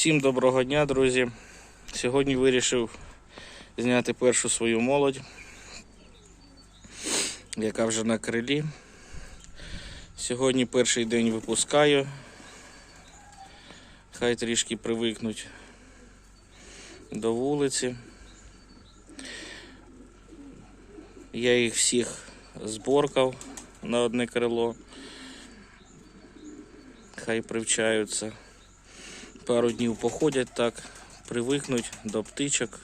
Всім доброго дня, друзі. Сьогодні вирішив зняти першу свою молодь, яка вже на крилі. Сьогодні перший день випускаю. Хай трішки привикнуть до вулиці. Я їх всіх зборкав на одне крило. Хай привчаються пару днів походять так, привикнуть до птичок,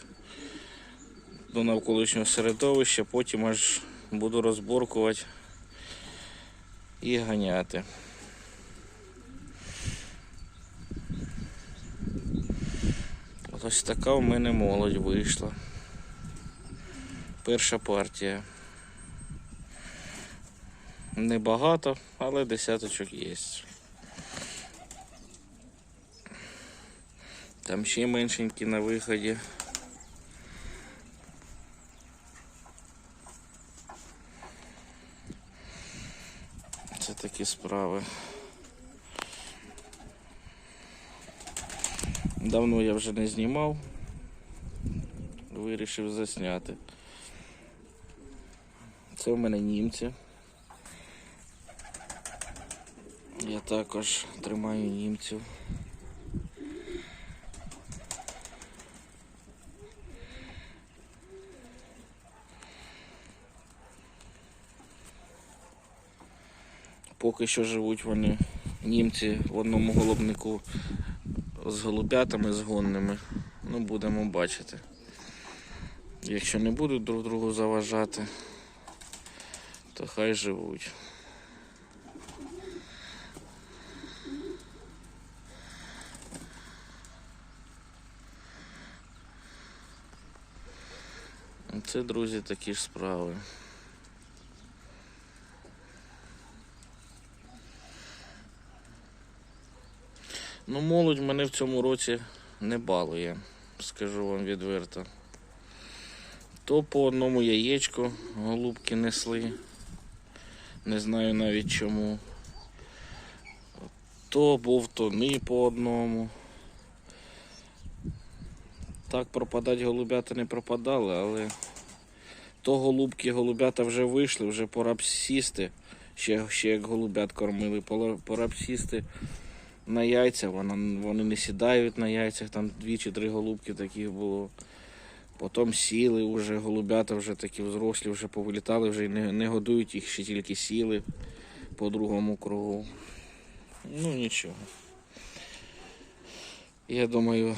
до навколишнього середовища, потім аж буду розборкувати і ганяти. Ось така у мене молодь вийшла. Перша партія. Небагато, але десяточок є. Там ще меншенькі на виході. Це такі справи. Давно я вже не знімав. Вирішив засняти. Це в мене німці. Я також тримаю німців. Поки що живуть вони, німці в одному голубнику з голубятами згонними. Ну, будемо бачити. Якщо не будуть друг другу заважати, то хай живуть. Це, друзі, такі ж справи. Ну, молодь мене в цьому році не балує, скажу вам відверто. То по одному яєчку голубки несли, не знаю навіть чому. То бовтуни по одному. Так пропадать голубята не пропадали, але то голубки, голубята вже вийшли, вже пора б сісти. Ще, ще як голубят кормили, пора б сісти на яйця, вона, вони не сідають на яйцях, там дві чи три голубки таких було. Потім сіли вже, голубята вже такі взрослі, вже повилітали, вже не, не годують їх, ще тільки сіли по другому кругу. Ну нічого. Я думаю,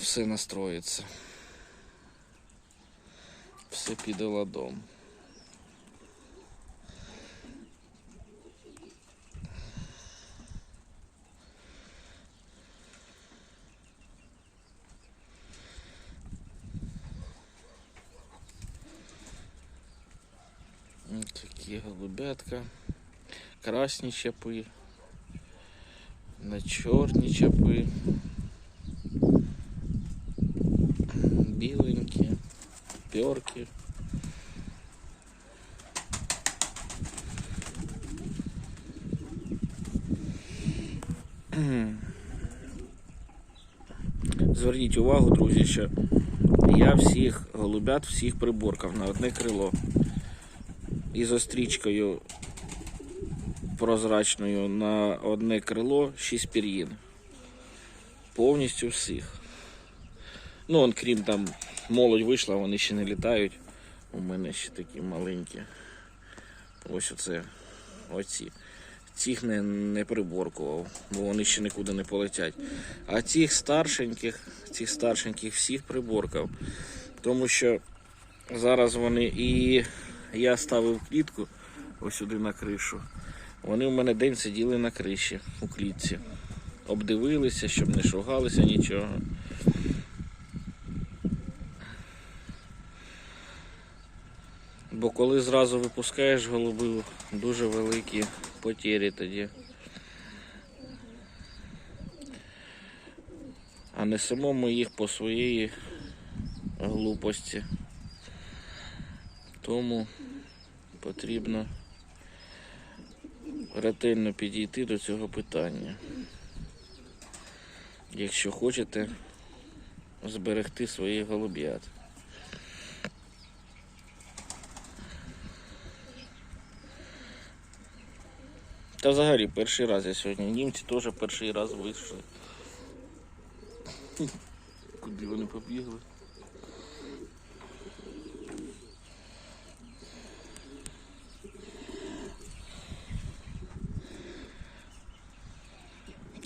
все настроїться. Все піде ладом. Ось такі голубятка. Красні чапи. На чорні чапи. Біленькі, пьорки. Зверніть увагу, друзі, що я всіх голубят, всіх приборкав на одне крило. І з острічкою прозрачною на одне крило 6 пір'їн. Повністю всіх. Ну, он, крім там, молодь вийшла, вони ще не літають. У мене ще такі маленькі. Ось оце. Оці. Цих не, не приборкував, бо вони ще нікуди не полетять. А цих старшеньких, цих старшеньких всіх приборкав. Тому що зараз вони і я ставив клітку ось сюди на кришу. Вони в мене день сиділи на криші у клітці. Обдивилися, щоб не шугалися нічого. Бо коли зразу випускаєш голубів, дуже великі потері тоді. А несемо ми їх по своїй глупості. Тому потрібно ретельно підійти до цього питання. якщо хочете зберегти своїх голуб'ят. Та взагалі перший раз я сьогодні. Німці теж перший раз вийшли. Куди вони побігли?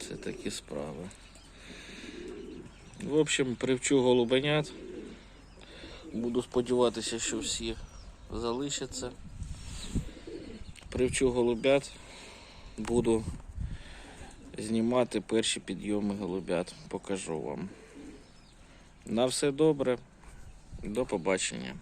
Це такі справи. В общем, привчу голубенят. Буду сподіватися, що всі залишаться. Привчу голубят. Буду знімати перші підйоми голубят. Покажу вам. На все добре. До побачення.